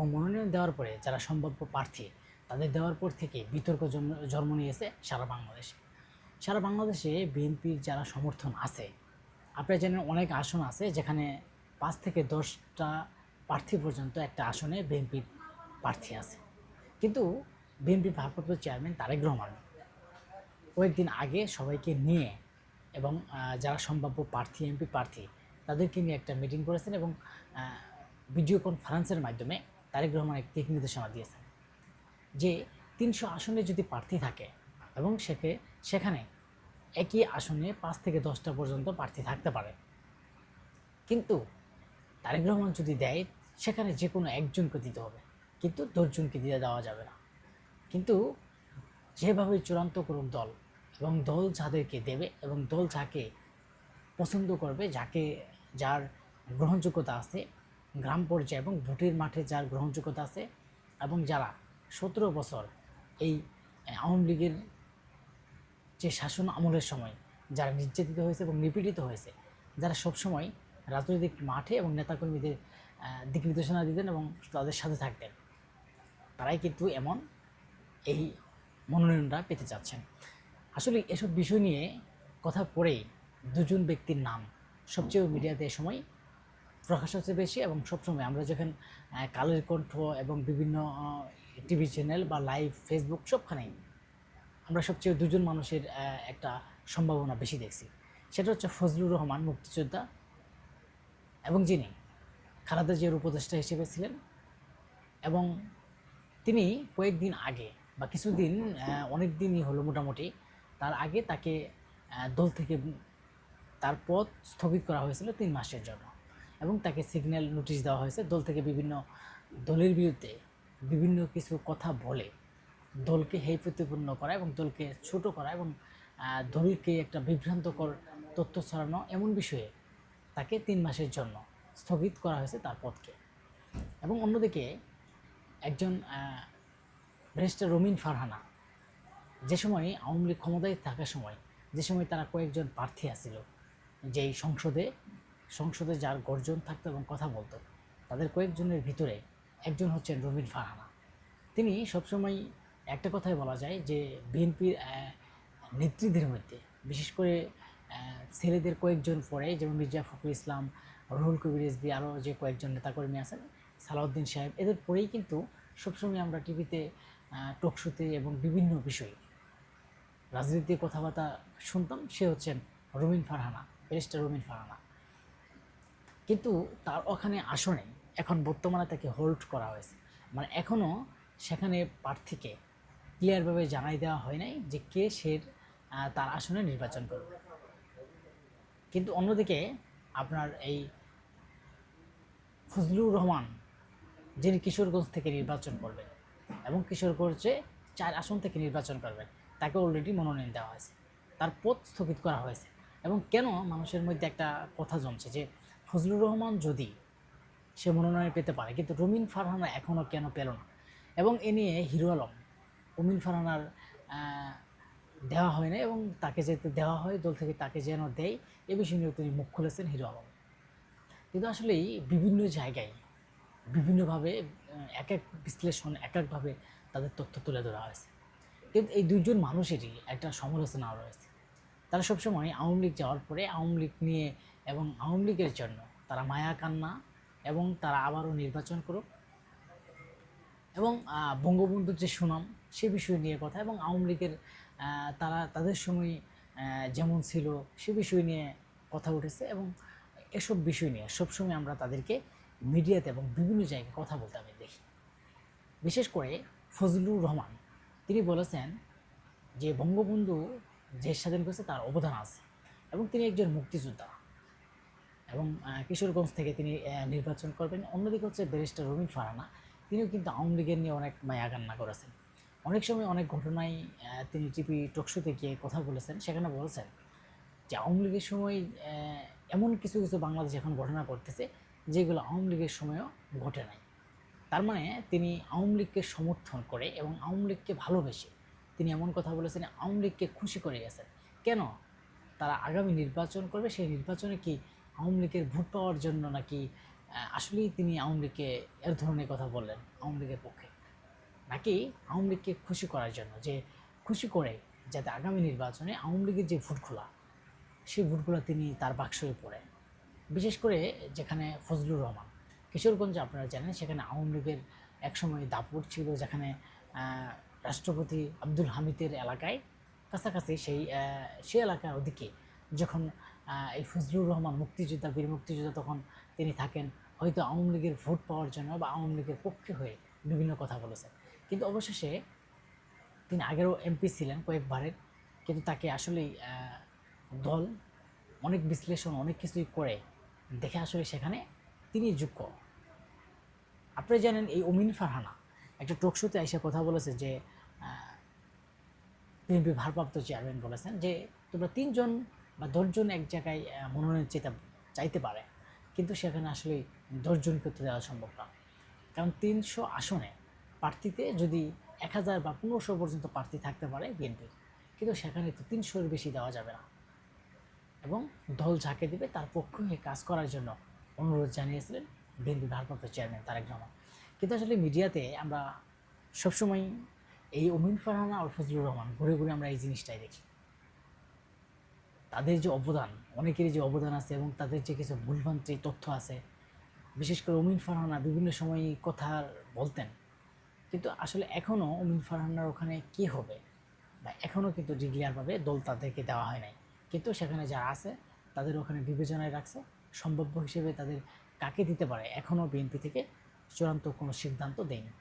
এবং মনোনয়ন দেওয়ার পরে যারা সম্ভাব্য প্রার্থী, তাদের দেওয়ার পর থেকে বিতর্ক জন্ম নিয়েছে সারা বাংলাদেশে। সারা বাংলাদেশে বিএনপির যারা সমর্থন আছে, আপনারা জানেন অনেক আসন আছে যেখানে পাঁচ থেকে দশটা প্রার্থী পর্যন্ত একটা আসনে বিএনপির প্রার্থী আছে। কিন্তু বিএনপির ভারপ্রাপ্ত চেয়ারম্যান তারেক রহমান কয়েকদিন আগে সবাইকে নিয়ে এবং যারা সম্ভাব্য প্রার্থী, এমপি প্রার্থী, তাদেরকে নিয়ে একটা মিটিং করেছেন এবং ভিডিও কনফারেন্সের মাধ্যমে তারেক রহমান এক দিক নির্দেশনা দিয়েছেন যে তিনশো আসনে যদি প্রার্থী থাকে এবং সেকে, সেখানে একই আসনে পাঁচ থেকে দশটা পর্যন্ত প্রার্থী থাকতে পারে। কিন্তু তারেক রহমান যদি দেয়, সেখানে যে কোনো একজনকে দিতে হবে, কিন্তু দশজনকে দিয়ে দেওয়া যাবে না। কিন্তু যেভাবে চূড়ান্ত করুক দল এবং দল যাদেরকে দেবে এবং দল যাকে পছন্দ করবে, যাকে, যার গ্রহণযোগ্যতা আছে গ্রাম পর্যায়ে এবং ভোটের মাঠে যার গ্রহণযোগ্যতা আছে এবং যারা সতেরো বছর এই আওয়ামী লীগের যে শাসন আমলের সময় যারা নির্যাতিত হয়েছে এবং নিপীড়িত হয়েছে, যারা সবসময় রাজনৈতিক মাঠে এবং নেতাকর্মীদের দিক নির্দেশনা দিতেন এবং তাদের সাথে থাকতেন, তারাই কিন্তু এমন এই মনোনয়নটা পেতে চাচ্ছেন। আসলে এসব বিষয় নিয়ে কথা পড়েই দুজন ব্যক্তির নাম। সবচেয়ে মিডিয়াতে এ সময় প্রকাশ হচ্ছে বেশি এবং সবসময় আমরা যখন কালের কণ্ঠ এবং বিভিন্ন টিভি চ্যানেল বা লাইভ ফেসবুক সবখানেই আমরা সবচেয়ে দুজন মানুষের একটা সম্ভাবনা বেশি দেখছি। সেটা হচ্ছে ফজলুর রহমান মুক্তিযোদ্ধা এবং যিনি খালেদা জিয়ার উপদেষ্টা হিসেবে ছিলেন এবং তিনি কয়েকদিন আগে বা কিছুদিন অনেক দিনই হলো মোটামুটি, তার আগে তাকে দল থেকে তার পদ স্থগিত করা হয়েছিল তিন মাসের জন্য। এবং তাকে সিগন্যাল নোটিশ দেওয়া হয়েছে। দল থেকে বিভিন্ন, দলের বিরুদ্ধে বিভিন্ন কিছু কথা বলে। দলকে হেয় প্রতিপন্ন করা এবং দলকে ছোট করা এবং দলকে একটা বিভ্রান্তকর তথ্য ছড়ানো এমন বিষয়ে তাকে তিন মাসের জন্য স্থগিত করা হয়েছে তার পদকে। এবং অন্যদিকে একজন ব্যারিস্টার রমিন ফারহানা, যে সময় আওয়ামী লীগ ক্ষমতায় থাকার সময়, যে সময় তারা কয়েকজন প্রার্থী আসছিল, যেই সংসদে সংসদে যার গর্জন থাকতো এবং কথা বলতো, তাদের কয়েকজনের ভিতরে একজন হচ্ছেন রমিন ফারহানা। তিনি সবসময় একটা কথাই বলা যায় যে, বিএনপির নেত্রীদের মধ্যে, বিশেষ করে ছেলেদের কয়েকজন পরে, যেমন মির্জা ফখরুল ইসলাম, রুহুল কবির রিজভী আরও যে কয়েকজন নেতাকর্মী আছেন, সালাউদ্দিন সাহেব, এদের পরেই কিন্তু সবসময় আমরা টিভিতে টকশোতে এবং বিভিন্ন বিষয়ে রাজনীতির কথাবার্তা শুনতাম। সে হচ্ছেন রুমিন ফারহানা, ব্যারিস্টার রবিন ফারহানা। কিন্তু তার ওখানে আসনে এখন বর্তমানে তাকে হোল্ড করা হয়েছে। মানে এখনও সেখানে প্রার্থীকে ক্লিয়ারভাবে জানাই দেওয়া হয় নাই যে কে সে তার আসনে নির্বাচন করবে। কিন্তু অন্যদিকে আপনার এই ফজলুর রহমান, যিনি কিশোরগঞ্জ থেকে নির্বাচন করবেন এবং কিশোরগঞ্জে চার আসন থেকে নির্বাচন করবেন, তাকে অলরেডি মনোনয়ন দেওয়া হয়েছে। তার পথ স্থগিত করা হয়েছে। এবং কেন মানুষের মধ্যে একটা কথা জমছে যে ফজলুর রহমান যদি সে মনোনয়ন পেতে পারে, কিন্তু রমিন ফারহানা এখনও কেন পেল না? এবং এ নিয়ে হিরো আলম, রমিন ফারহানার দেওয়া হয় না এবং তাকে যেতে দেওয়া হয়, দল থেকে তাকে যেন দেয়, এ বিষয় নিয়েও তিনি মুখ খুলেছেন হিরো আলম। কিন্তু আসলেই বিভিন্ন জায়গায় বিভিন্নভাবে এক এক বিশ্লেষণ, এক একভাবে তাদের তথ্য তুলে ধরা হয়েছে। কিন্তু এই দুজন মানুষেরই একটা সমালোচনা রয়েছে। তারা সবসময় আওয়ামী লীগ যাওয়ার পরে আওয়ামী লীগ নিয়ে এবং আওয়ামী লীগের জন্য তারা মায়া কান্না এবং তারা আবারও নির্বাচন করুক এবং বঙ্গবন্ধুর যে সুনাম সে বিষয় নিয়ে কথা এবং আওয়ামী লীগের তারা তাদের সময় যেমন ছিল সে বিষয় নিয়ে কথা উঠেছে এবং এসব বিষয় নিয়ে সবসময় আমরা তাদেরকে মিডিয়াতে এবং বিভিন্ন জায়গায় কথা বলতে আমি দেখি। বিশেষ করে ফজলুর রহমান, তিনি বলেছেন যে বঙ্গবন্ধু যে স্বাধীন করেছে তার অবদান আছে। এবং তিনি একজন মুক্তিযোদ্ধা। এবং কিশোরগঞ্জ থেকে তিনি নির্বাচন করবেন। অন্যদিকে হচ্ছে ব্যারিস্টার রবিন ফারানা। তিনিও কিন্তু আওয়ামী লীগের নিয়ে অনেক মায়া কান্না করেছেন। অনেক সময় অনেক ঘটনায় তিনি টিভি টকশোতে গিয়ে কথা বলেছেন। সেখানে বলেছেন যে, আওয়ামী লীগের সময় এমন কিছু কিছু বাংলাদেশ এখন ঘটনা করতেছে যেগুলো আওয়ামী লীগের সময়ও ঘটে নাই। তার মানে তিনি আওয়ামী লীগকে সমর্থন করে এবং আওয়ামী লীগকে ভালোবেসে তিনি এমন কথা বলেছেন, আওয়ামী লীগকে খুশি করে গেছেন। কেন? তারা আগামী নির্বাচন করবে, সেই নির্বাচনে কি আওয়ামী লীগের ভোট পাওয়ার জন্য নাকি আসলেই তিনি আওয়ামী লীগকে এর ধরনের কথা বললেন, আওয়ামী লীগের পক্ষে? নাকি আওয়ামী লীগকে খুশি করার জন্য, যে খুশি করে যাতে আগামী নির্বাচনে আওয়ামী লীগের যে ভোটগুলা, সেই ভোটগুলো তিনি তার বাক্সে পড়ে? বিশেষ করে যেখানে ফজলুর রহমান, কিশোরগঞ্জ আপনারা জানেন, সেখানে আওয়ামী লীগের একসময় দাপুর ছিল, যেখানে রাষ্ট্রপতি আব্দুল হামিদের এলাকায়, কাছাকাছি সেই সেই এলাকার ওদিকে যখন এই ফজলুর রহমান মুক্তিযোদ্ধা, বীর মুক্তিযোদ্ধা তখন তিনি থাকেন, হয়তো আওয়ামী লীগের ভোট পাওয়ার জন্য বা আওয়ামী লীগের পক্ষে হয়ে বিভিন্ন কথা বলেছেন। কিন্তু অবশেষে তিনি আগেরও এমপি ছিলেন কয়েকবারের, কিন্তু তাকে আসলেই দল অনেক বিশ্লেষণ, অনেক কিছুই করে দেখে আসলে সেখানে তিনি যোগ্য। আপনি জানেন এই অমিন ফারহানা একটা টক শোতে এসে কথা বলেছে যে বিএনপি ভারপ্রাপ্ত চেয়ারম্যান বলেছেন যে, তোমরা তিনজন বা দশজন এক জায়গায় মনোনয়ন চেতে চাইতে পারে। কিন্তু সেখানে আসলে দশজন করতে দেওয়া সম্ভব না। কারণ তিনশো আসনে প্রার্থীতে যদি এক হাজার বা পনেরোশো পর্যন্ত প্রার্থী থাকতে পারে বিএনপির কিন্তু সেখানে তো তিনশোর বেশি দেওয়া যাবে না। এবং দল ঝাঁকে দেবে তার পক্ষে কাজ করার জন্য অনুরোধ জানিয়েছিলেন বিএনপি ভারপ্রাপ্ত চেয়ারম্যান তারেক রহমান। কিন্তু আসলে মিডিয়াতে আমরা সবসময় এই অমিন ফারহানা আর ফজলুর রহমান ঘুরে ঘুরে আমরা এই জিনিসটাই দেখি। তাদের যে অবদান, অনেকেরই যে অবদান আছে এবং তাদের যে কিছু ভুলভ্রান্তি তথ্য আছে, বিশেষ করে অমিন ফারহানা বিভিন্ন সময় কথা বলতেন। কিন্তু আসলে এখনও অমিন ফারহানার ওখানে কি হবে? বা এখনও কিন্তু ডিক্লিয়ারভাবে দল তাদেরকে দেওয়া হয় নাই। কিন্তু সেখানে যারা আছে, তাদের ওখানে বিবেচনায় রাখছে, সম্ভাব্য হিসেবে তাদের কাকে দিতে পারে? এখনও বিএনপি থেকে চূড়ান্ত কোনো সিদ্ধান্ত দেয়নি